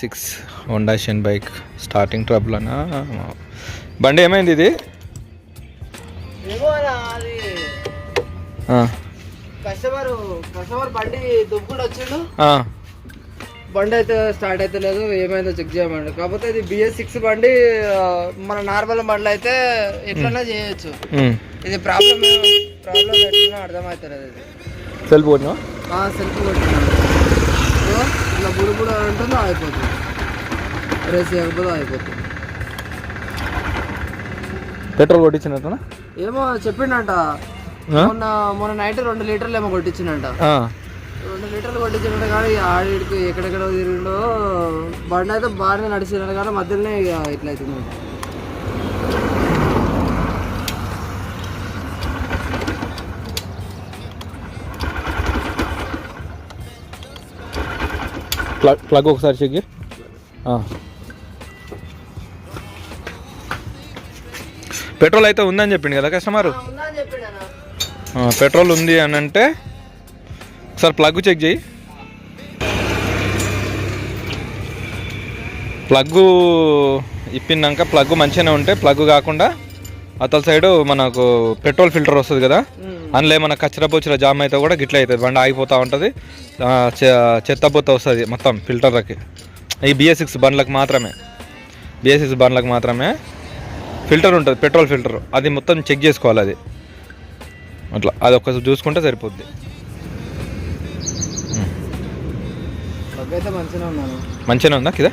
Six Honda షెన్ bike starting trouble అనా బండి ఏమైంది ఇది? కస్టమర్ కస్టమర్ బండి దుబ్బుడు వచ్చిండు. బండి అయితే స్టార్ట్ అయితే లేదు ఏమైందో చెక్ చేయమండి. కాకపోతే ఇది బిఎస్ సిక్స్ బండి మన నార్మల్ బండ్లు అయితే ఎట్లన్నా చేయొచ్చు. ఇది ప్రాబ్లం ప్రాబ్లం ఎట్లనో అర్థమవుతలేదు ఇది సెల్ఫ్ కొట్టినా సెల్ఫ్ కొట్టినాడు ఇదిగో, ఇట్లా బుడు బుడు ఉంటుందో అయిపోతుంది రేస్ చేయకపోతే అయిపోతుంది పెట్రోల్ కొట్టించినట్టునా ఏమో చెప్పిండంట? మొన్న మొన్న నైట్ రెండు లీటర్లు ఏమో కొట్టించిండంట ఆ, రెండు లీటర్లు కొట్టించిండు కానీ ఆడికి ఎక్కడెక్కడ తిరిగిండో బండి అయితే బాగానే నడిచినాడు కానీ మధ్యలోనే ఇక ఇట్లా అవుతుంది ప్లగ్ ప్లగ్ ఒకసారి చెక్. పెట్రోల్ అయితే ఉందని చెప్పిండు కదా కస్టమర్? పెట్రోల్ ఉంది అని అంటే ఒకసారి ప్లగ్ చెక్ చేయి. ప్లగ్ ఇప్పినాక ప్లగ్ మంచిగానే ఉంటే ప్లగ్ కాకుండా అతల సైడు మనకు పెట్రోల్ ఫిల్టర్ వస్తుంది కదా? అందులో ఏమన్నా కచ్చర బొచ్చర జామ్ అయితే కూడా గిట్ల అవుతుంది బండి ఆగిపోతూ ఉంటుంది. చెత్త వస్తుంది మొత్తం ఫిల్టర్లకి. ఈ బిఎస్ సిక్స్ బండ్లకు మాత్రమే. బిఎస్ సిక్స్ బండ్లకు మాత్రమే ఫిల్టర్ ఉంటుంది పెట్రోల్ ఫిల్టర్. అది మొత్తం చెక్ చేసుకోవాలి అది. అట్లా అది ఒక్కసారి చూసుకుంటే సరిపోద్ది. మంచిగా ఉందా కిదా?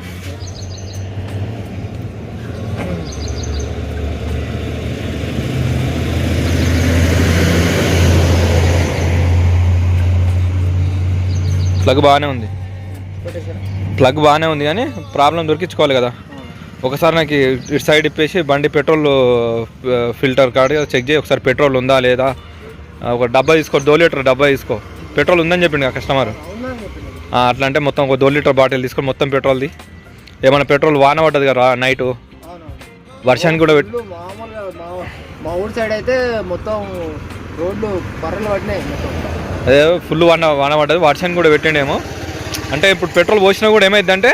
ప్లగ్ బాగానే ఉంది. ప్లగ్ బాగానే ఉంది కానీ ప్రాబ్లం దొరికించుకోవాలి కదా. ఒకసారి నాకు ఇటు సైడ్ ఇప్పేసి బండి పెట్రోల్ ఫిల్టర్ కాడ చెక్ చేయి ఒకసారి పెట్రోల్ ఉందా లేదా? ఒక డబ్బా తీసుకో దో లీటర్ డబ్బా తీసుకో. పెట్రోల్ ఉందని చెప్పిండు కదా కస్టమర్ అట్లా అంటే మొత్తం ఒక దో లీటర్ బాటిల్ తీసుకొని మొత్తం పెట్రోల్ది ఏమైనా పెట్రోల్ వాన పడ్డది కదా నైట్ వర్షానికి కూడా పెట్టి మా ఊరి సైడ్ అయితే మొత్తం రోడ్లు బర్రెలు పడినాయి. మొత్తం అదే ఫుల్ వాన వాన పడ్డది. వర్షాన్ని కూడా పెట్టిండేమో. అంటే ఇప్పుడు పెట్రోల్ పోసినా కూడా ఏమైందంటే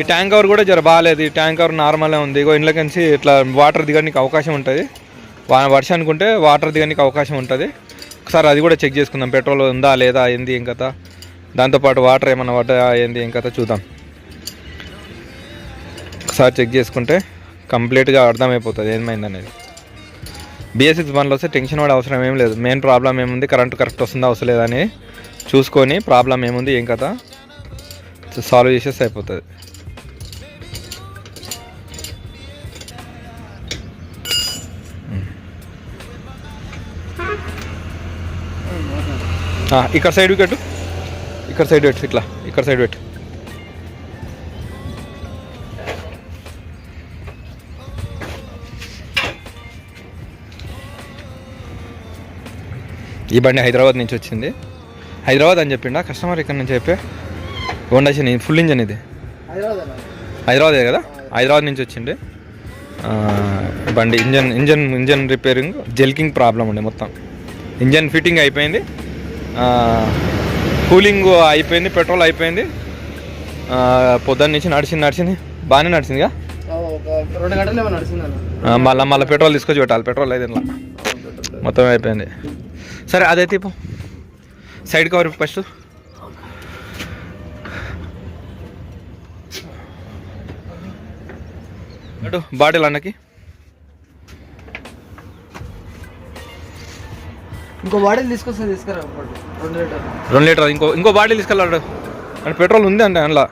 ఈ ట్యాంక్ కవర్ కూడా జర బాగాలేదు. ఈ ట్యాంక్ కవర్ నార్మల్గా ఉంది. ఇగో ఇంట్లోకించి ఇట్లా వాటర్ దిగడానికి అవకాశం ఉంటుంది. వా వర్షానికి ఉంటే వాటర్ దిగడానికి అవకాశం ఉంటుంది. ఒకసారి అది కూడా చెక్ చేసుకుందాం. పెట్రోల్ ఉందా లేదా ఏంది ఏం కథ. దాంతోపాటు వాటర్ ఏమన్నా పడ్డా ఏంది ఏం కథ చూద్దాం. ఒకసారి చెక్ చేసుకుంటే కంప్లీట్గా అర్థమైపోతుంది. ఏమైంది అనేది బిఎస్సిక్స్ బండ్లు వస్తే టెన్షన్ పడే అవసరం ఏం లేదు. మెయిన్ ప్రాబ్లం ఏముంది? కరెంట్ కరెక్ట్ వస్తుందా వస్తలేదని అని చూసుకొని ప్రాబ్లం ఏముంది? ఏం కదా సాల్వ్ చేసేస్తే అయిపోతుంది ఇక్కడ సైడ్ పెట్టు ఇక్కడ సైడ్ పెట్టు ఇట్లా. ఇక్కడ సైడ్ పెట్టు. ఈ బండి హైదరాబాద్ నుంచి వచ్చింది. హైదరాబాద్ అని చెప్పిండా? కస్టమర్ ఇక్కడ నుంచి చెప్పే? హోండా షైన్ ఫుల్ ఇంజన్ ఇది. హైదరాబాద్ కదా? హైదరాబాద్ నుంచి వచ్చింది. బండి ఇంజన్ ఇంజన్ ఇంజన్ రిపేరింగ్ జెల్కింగ్ ప్రాబ్లం ఉండే మొత్తం. ఇంజన్ ఫిట్టింగ్ అయిపోయింది. కూలింగ్ అయిపోయింది పెట్రోల్ అయిపోయింది. పొద్దున్న నుంచి నడిచింది నడిచింది. బాగానే నడిచిందిగా? మళ్ళా మళ్ళీ పెట్రోల్ తీసుకొచ్చి పెట్టాలి. పెట్రోల్ అయితే మొత్తం అయిపోయింది. సరే అదైతే ఇప్పు సైడ్ కవర్ ఫస్ట్ అటు బాటిల్ అన్నకి. ఇంకో బాటిల్ తీసుకొస్తే తీసుకురా. రెండు లీటర్ రెండు లీటర్ ఇంకో ఇంకో బాటిల్ తీసుకెళ్ళాడు అంటే. పెట్రోల్ ఉంది అంటే అందులో.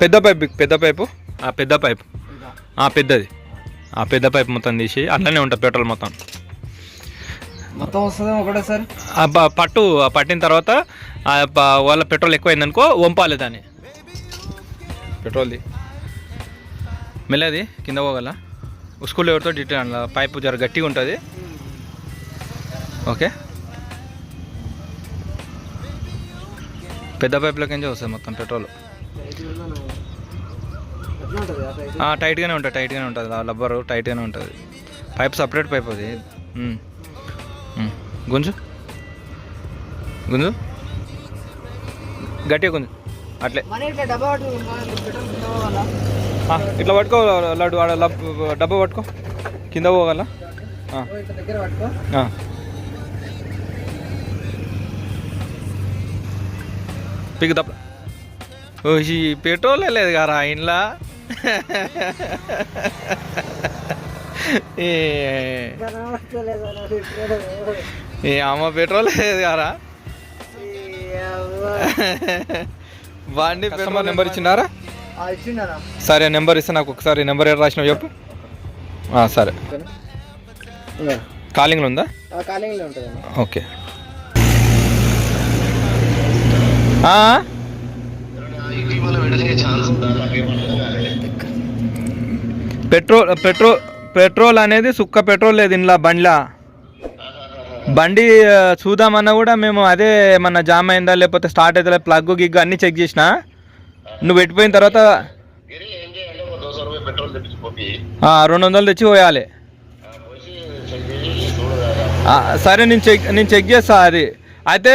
పెద్ద పైప్ పెద్ద పైపు? ఆ పెద్ద పైప్. ఆ పెద్దది. ఆ పెద్ద పైప్ మొత్తం తీసి అట్లనే ఉంటుంది పెట్రోల్ మొత్తం. మొత్తం వస్తుందేమో ఒకటేసారి పట్టు పట్టిన తర్వాత వాళ్ళ పెట్రోల్ ఎక్కువైందనుకో వంపాలి దాన్ని. పెట్రోల్ది. మెల్లది కింద పోగల. స్కూల్ ఎవరితో డీటెయిల్ అందులో పైపు జర గట్టిగా ఉంటుంది. ఓకే. పెద్ద పైపులోకి వస్తుంది మొత్తం పెట్రోల్. టైట్గానే ఉంటుంది టైట్గానే ఉంటుంది. ఆ రబ్బరు టైట్గానే ఉంటుంది. పైప్ సపరేట్ పైప్ అది. గుంజు. గుంజు. గట్టిగా గుంజు. అట్లే. ఇట్లా పట్టుకో లడ్డు డబ్బా పట్టుకో. కింద పోగల. పిక్ దప్ప ఓ ఈ పెట్రోల్ లేదు కదా ఇంట్లో ఏ ఏ అమ్మ పెట్రోల్ లేదు కదా బండి కస్టమర్ నెంబర్ ఇచ్చినారా సరే నెంబర్ ఇస్తే నాకు ఒకసారి నెంబర్ ఏడు రాసినావు చెప్పు. ఆ, సరే. కాలింగ్లో ఉందా? ఉంటుంది ఓకే. ఆ? పెట్రోల్ పెట్రోల్ పెట్రోల్ అనేది సుక్క పెట్రోల్ లేదు ఇంట్లో బండిలా. బండి చూద్దామన్నా కూడా మేము అదే ఏమన్నా జామ్ అయిందా లేకపోతే స్టార్ట్ అవుతుందా ప్లగ్ గిగ్ అన్నీ చెక్ చేసిన. నువ్వు పెట్టిపోయిన తర్వాత రెండు వందలు తెచ్చి పోయాలి. సరే నేను చెక్ నేను చెక్ చేస్తా అది. అయితే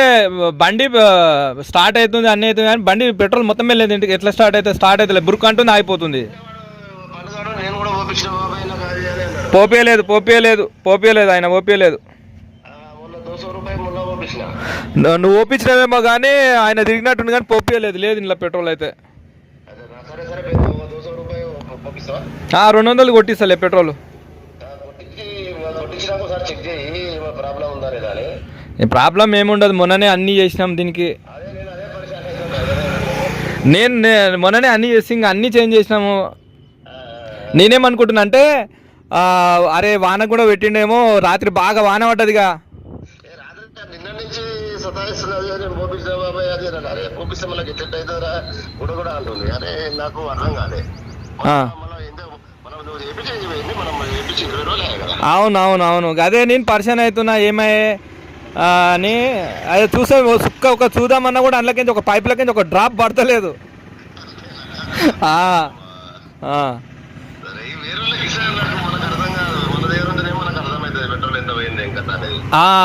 బండి స్టార్ట్ అవుతుంది అన్నీ అవుతుంది కానీ బండి పెట్రోల్ మొత్తం వెళ్ళేది ఇంటికి ఎట్లా స్టార్ట్ అవుతుంది? స్టార్ట్ అవుతుంది బురుకు అంటుంది ఆగిపోతుంది. పోపేయలేదు పోపేయలేదు పోపేయలేదు ఆయన ఓపేయలేదు ఆ, మొన్న దోశ రూపాయలు మొన్న పంపించిన ను- నువ్వు ఓపించినవేమో కానీ ఆయన తిరిగినట్టుంది కానీ పోపేయలేదు లేదు ఇంట్లో పెట్రోల్ అయితే. రెండు వందలు కొట్టిస్తలే పెట్రోల్. ప్రాబ్లం ఏముండదు. మొన్ననే అన్నీ చేసినాం దీనికి. నేను మొన్ననే అన్నీ చేసి ఇంకా అన్నీ చేంజ్ చేసినాము. నేనేమనుకుంటున్నా అంటే అరే వాన కూడా పెట్టిండేమో రాత్రి బాగా వాన పడ్డదిగా ఏ రాత్రి నిన్న నుంచి సతాయిస్తున్నది నేను పంపించిన బాబాయ్ అది అన్నాడు అరే పంపిస్తే మళ్ళీ ఎట్లా అవుతుందిరా? కూడా కూడా అంటుంది. అరే నాకు అర్థం కాలే. ఆ. మనం ఏందో మనం నువ్వు చేపించేది పోయింది మనం చేపించి ఇరవై రోజులు అయ్యాయి కదా. అవును అవును. అవును అదే నేను పరిచయం అవుతున్నా ఏమయ్యే? అని అదే చూసే సుక్క ఒక చూద్దామన్నా కూడా అందులోకించి ఒక పైప్లకించి ఒక డ్రాప్ పడతలేదు. ఆ,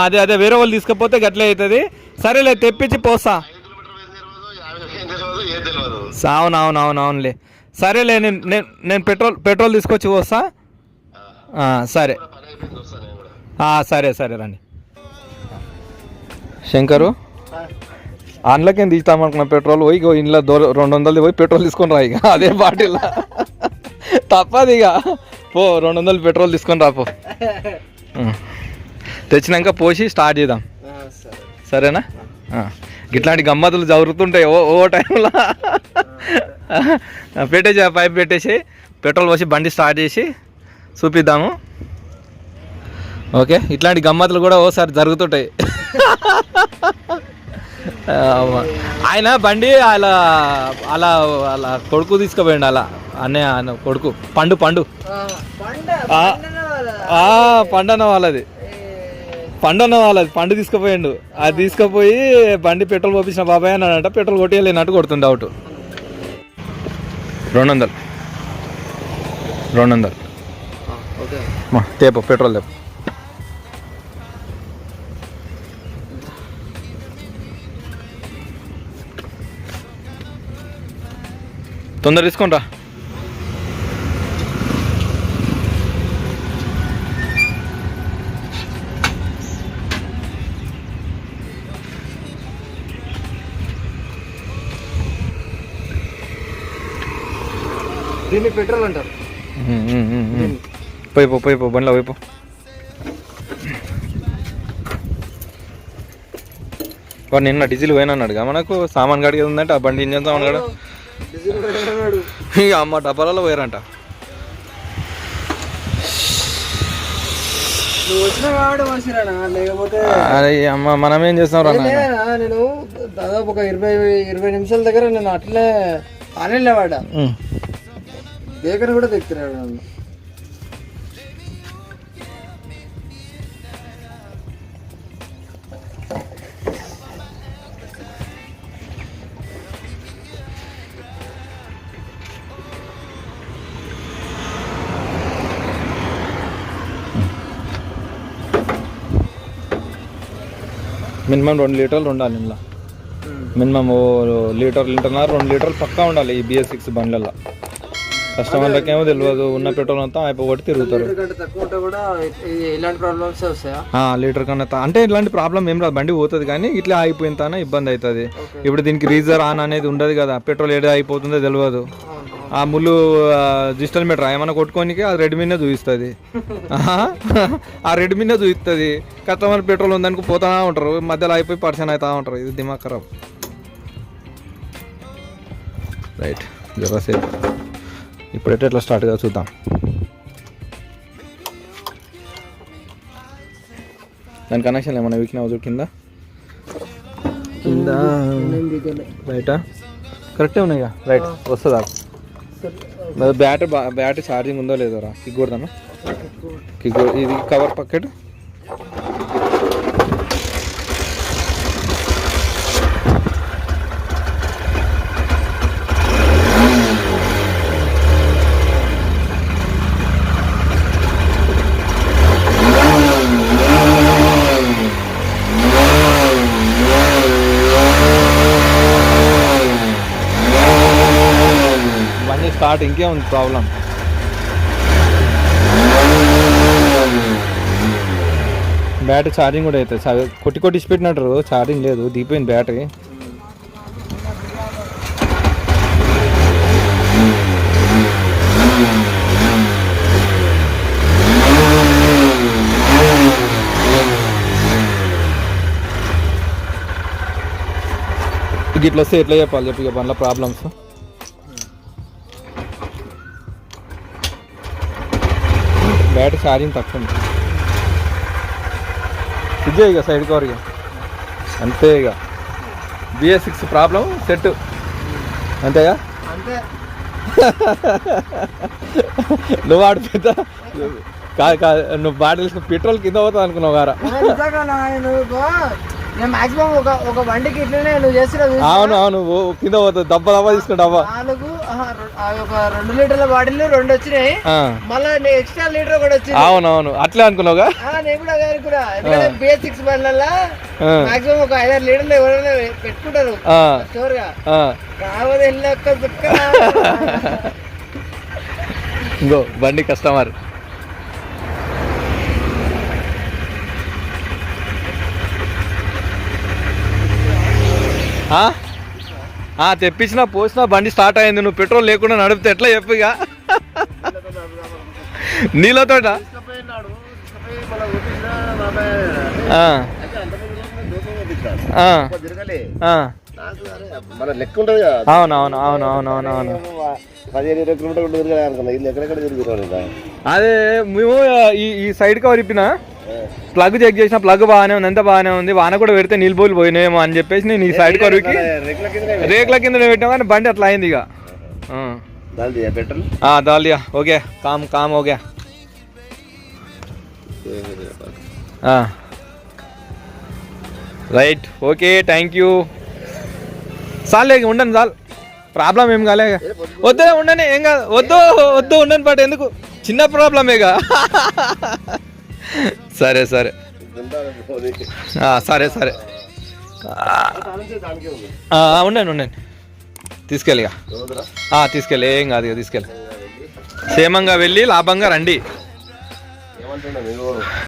అదే అదే వేరే వాళ్ళు తీసుకపోతే గట్లే అవుతుంది సరేలే తెప్పించి పోస్తా. ఐదు అవును అవును అవును అవునులే. సరేలే నేను నేను నేను పెట్రోల్ పెట్రోల్ తీసుకొచ్చి పోస్తా. సరే. సరే సరే రండి. శంకరు అందులోకేం తీస్తామనుకున్న పెట్రోల్? పోయి ఇంట్లో రెండు వందలది పోయి పెట్రోల్ తీసుకొని రా ఇక అదే బాటిల్ తప్పదు ఇక పో రెండు వందలు పెట్రోల్ తీసుకొని రాపో తెచ్చినాక పోసి స్టార్ట్ చేద్దాం. సరే. సరేనా. ఇట్లాంటి గమ్మతులు జరుగుతుంటాయి ఓ ఓ టైంలో. పెట్టేసి ఆ పైప్ పెట్టేసి పెట్రోల్ పోసి బండి స్టార్ట్ చేసి చూపిద్దాము. ఓకే? ఇట్లాంటి గమ్మతులు కూడా ఓసారి జరుగుతుంటాయి. ఆయన బండి అలా అలా అలా కొడుకు తీసుకుపోయిండు అలా. అన్నయ్య ఆయన కొడుకు. పండు పండు. పండ ఆ. పండన వాళ్ళ. ఆ, పండు అన్న వాళ్ళది ఏ, పండు అన్న వాళ్ళది పండు తీసుకుపోయిండు. అది తీసుకుపోయి బండి పెట్రోల్ పోపించిన బాబాయ్ అన్నాడంట పెట్రోల్ కొట్టేయలేనట్టు కొడుతుంది అవుట్ రెండు వందలు రెండు వందలు ఆ, ఓకే. మా తేపు పెట్రోల్ తేపు తొందర తీసుకుంటా దీన్ని పెట్రోల్ అంటారు. పోయి పో పోయి పో బండిలో పోయి పో. వాడు నిన్న డీజిల్ పోయినన్నాడుగా మనకు సామాన్ గడికి ఉందంటే ఆ బండి ఇంజన్ సామాన్ గడ ఇక అమ్మ డబ్బాలలో పోయారంట. అరే అమ్మ మనం ఏం చేస్తాం రా నేను దాదాపు ఒక ఇరవై ఇరవై నిమిషాల దగ్గర నేను అట్లే ఆనేవాడ దేకని కూడా తెక్కుతున్నాడు నన్ను. మినిమం రెండు లీటర్లు ఉండాలి ఇంట్లో. మినిమం ఓ లీటర్ లీటర్న్నర రెండు లీటర్లు పక్కా ఉండాలి ఈ బిఎస్ సిక్స్ బండ్లలో కస్టమర్లకేమో తెలియదు ఉన్న పెట్రోల్ అంతా అయిపోగొట్టి తిరుగుతారు. ఇలాంటి ప్రాబ్లమ్స్ వస్తాయా? లీటర్ కన్నా అంటే ఇట్లాంటి ప్రాబ్లం ఏం రాదు. బండి పోతుంది కానీ ఇట్లా అయిపోయిన తానే ఇబ్బంది అవుతుంది ఇప్పుడు దీనికి రీజర్ ఆన్ అనేది ఉండదు కదా. పెట్రోల్ ఏడా అయిపోతుందో తెలియదు ఆ ముళ్ళు డిజిటల్ మీటర్ ఏమైనా కొట్టుకోనికి ఆ రెడ్ మీనే చూపిస్తుంది ఆ రెడ్ మీనే చూపిస్తుంది కస్టమర్ పెట్రోల్ ఉందనుకో పోతా ఉంటారు. మధ్యలో అయిపోయి పర్సన్ అవుతా ఉంటారు. ఇది దిమాగ్ ఖరాబ్. రైట్ జరాసేపు ఇప్పుడైతే ఎట్లా స్టార్ట్గా చూద్దాం. దాని కనెక్షన్ ఏమైనా వీక్న అవుతుంది కింద? కింద? రైటా కరెక్టే ఉన్నాయిగా రైట్ వస్తుందా? మరి బ్యాటరీ బా బ్యాటరీ ఛార్జింగ్ ఉందో లేదో రా? కిక్ కొడదామా కిక్ కొ- ఇది కవర్ పకెట్ స్టార్ట్ ఇంకే ఉంది ప్రాబ్లం. బ్యాటరీ ఛార్జింగ్ కూడా అవుతుంది కొట్టి కొట్టి ఇచ్చిపెట్టినట్టు ఛార్జింగ్ లేదు దిగిపోయింది బ్యాటరీ. ఇట్లా వస్తే ఎట్లా చెప్పాలి చెప్పి ఇక బండ్ల ప్రాబ్లమ్స్ బ్యాటరీ ఛార్జింగ్ తక్కువ ఉంది. ఇదే ఇక సైడ్ కవర్ ఇక. అంతే ఇక. బిఎస్ సిక్స్ ప్రాబ్లం సెట్ అంతేగా అంతే నువ్వు ఆడు పెద్ద. కాదు కాదు నువ్వు బాటిల్స్ పెట్రోల్ కింద పోతుంది అనుకున్నావు గారా. నేను మాక్సిమం ఒక ఒక బండికి ఇట్లనే నువ్వు చేసిన? అవును అవును. కింద పోతుంది దెబ్బ దెబ్బ తీసుకుని డబ్బా. నాలుగు ఒక రెండు లీటర్ల బాటిల్ రెండు వచ్చినాయి. మళ్ళీ ఎక్స్ట్రా లీటర్ కూడా వచ్చింది. అవును అవును అట్లే అనుకున్నావుగా? నేను కూడా అదే అనుకున్నా. ఎందుకంటే బిఎస్ సిక్స్ బండ్లలో ఆ, మాక్సిమం ఒక ఐదారు లీటర్లు ఎవరైనా పెట్టుకుంటారు. స్టోర్గా వెళ్ళక్క దుక్క ఇంకో బండి కస్టమర్. తెప్పించిన పోసిన బండి స్టార్ట్ అయింది. నువ్వు పెట్రోల్ లేకుండా నడిపితే ఎట్లా చెప్పు ఇక? నీళ్ళతోట? తీసుకుపోయినాడు తీసుకుపోయి మళ్ళీ చూపించిన బాబాయ్ ఆ, అయితే అంతకుముందు రోజు నేను దూరం పంపించాను ఆ, ఎక్కువ తిరగలే ఆ. నాకు అరే మన లెక్క ఉంటుంది కదా. అవును అవును అవును అవును అవును. అవును పదిహేను ఇరవై కిలోమీటర్లు ఉంటుంది తిరగలే అనుకున్నా ఇది ఎక్కడెక్కడ తిరుగుతున్నాను ఇంకా అదే మేము ఈ ఈ సైడ్ కవర్ ఇప్పిన? ప్లగ్ చెక్ చేసిన ప్లగ్ బాగానే ఉంది ఎంత బాగానే ఉంది. వాన కూడా పెడితే పోయి పోయినాయేమో అని చెప్పేసి నేను ఈ సైడ్ కింద రేకుల కింద పెట్టాం కానీ బండి అట్లా అయింది ఇక. ఆ. దాని పెట్రోల్? ఆ, దాల్ దియా okay. Com com okay. Right okay thank you చాలే ఉండను చాలు ప్రాబ్లం ఏం కాలే. వద్దు ఉండని ఏం కాదు. వద్దు వద్దు ఉండని పాట ఎందుకు? చిన్న ప్రాబ్లమేగా సరే సరే. సరే సరే. దానికే ఉండండి ఉండండి. తీసుకెళ్ళి ఇక. తీసుకెళ్ళి ఏం కాదు ఇక తీసుకెళ్ళి. క్షేమంగా వెళ్ళి లాభంగా రండి.